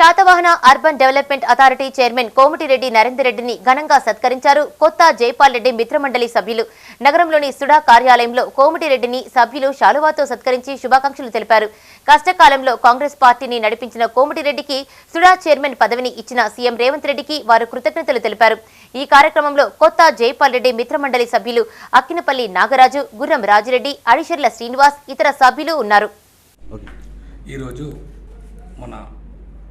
Satavahana urban development authority chairman Komatireddy Narender రెడ్డిని ఘనంగా సత్కరించారు. కొత్త జైపాల్ రెడ్డి మిత్రమండలి సభ్యులు. నగరంలోని సుడా కార్యాలయంలో కోమటిరెడ్డిని సభ్యులు శాలువాతో సత్కరించి శుభాకాంక్షలు తెలిపారు. కష్టకాలంలో కాంగ్రెస్ పార్టీని నడిపించిన కోమటిరెడ్డికి సుడా చైర్మన్ పదవిని ఇచ్చిన సీఎం రేవంత్ రెడ్డికి వారు కృతజ్ఞతలు తెలిపారు. ఈ కార్యక్రమంలో కొత్త జైపాల్ రెడ్డి మిత్రమండలి సభ్యులు అక్కినపల్లి నాగరాజు గుర్రం రాజిరెడ్డి అడిషర్ల శ్రీనివాస్ ఇతర సభ్యులు ఉన్నారు. ఈరోజు మన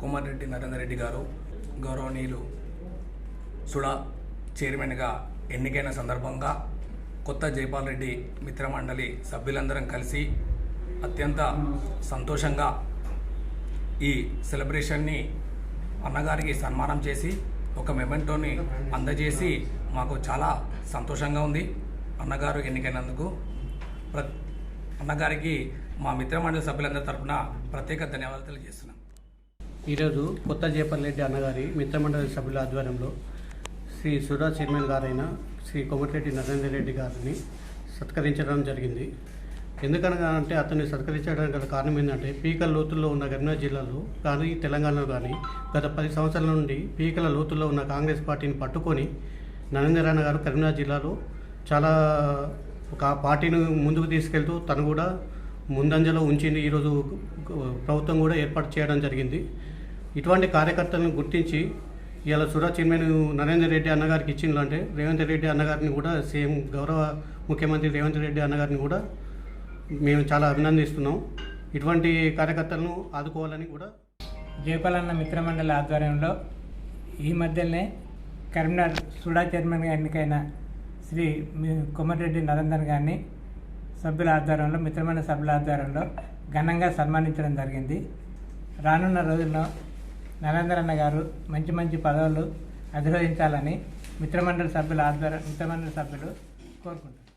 కోమారెడ్డి నరేందర్ రెడ్డి గారు గౌరవనీయులు సుడా చైర్మన్గా ఎన్నికైన సందర్భంగా కొత్త జైపాల్ రెడ్డి మిత్రమండలి సభ్యులందరం కలిసి అత్యంత సంతోషంగా ఈ సెలబ్రేషన్ని అన్నగారికి సన్మానం చేసి ఒక మెమెంటోని అందజేసి మాకు చాలా సంతోషంగా ఉంది. అన్నగారు ఎన్నికైనందుకు ప్ర అన్నగారికి మా మిత్రమండలి సభ్యులందరి తరపున ప్రత్యేక ధన్యవాదాలు తెలియజేస్తున్నాం. ఈరోజు కొత్త జేపల్రెడ్డి అన్నగారి మిత్రమండలి సభ్యుల ఆధ్వర్యంలో శ్రీ సుధా చైర్మన్ గారైన శ్రీ కొమటిరెడ్డి నరేందర్ రెడ్డి గారిని సత్కరించడం జరిగింది. ఎందుకనగా అంటే అతన్ని సత్కరించడానికి గల కారణం ఏంటంటే పీకల లోతుల్లో ఉన్న కరీంనగర్ జిల్లాలో కానీ తెలంగాణలో కానీ గత పది సంవత్సరాల నుండి పీకల లోతుల్లో ఉన్న కాంగ్రెస్ పార్టీని పట్టుకొని నరేందర్ గారు కరీంనగర్ జిల్లాలో చాలా ఒక పార్టీని ముందుకు తీసుకెళ్తూ తను కూడా ముందంజలో ఉంచింది. ఈరోజు ప్రభుత్వం కూడా ఏర్పాటు చేయడం జరిగింది. ఇటువంటి కార్యకర్తలను గుర్తించి ఇలా సురా చైర్మన్ నరేందర్ రెడ్డి అన్నగారికి ఇచ్చిందంటే రేవంత్ రెడ్డి అన్నగారిని కూడా సేమ్ గౌరవ ముఖ్యమంత్రి రేవంత్ రెడ్డి అన్నగారిని కూడా మేము చాలా అభినందిస్తున్నాం. ఇటువంటి కార్యకర్తలను ఆదుకోవాలని కూడా జయపాలన్న మిత్రమండలి ఆధ్వర్యంలో ఈ మధ్యనే కరీంనగర్ సుడా చైర్మన్గా ఎన్నికైన శ్రీ మి- నరేందర్ గారిని సభ్యుల ఆధ్వర్యంలో మిత్రమైన సభ్యుల ఆధ్వర్యంలో ఘనంగా సన్మానించడం జరిగింది. రానున్న రోజుల్లో నరేంద్రన్న గారు మంచి మంచి పదవులు అధిరోహించాలని మిత్రమండలి సభ్యుల ఆధ్వర్యం మిత్రమండలి సభ్యులు కోరుకుంటున్నారు.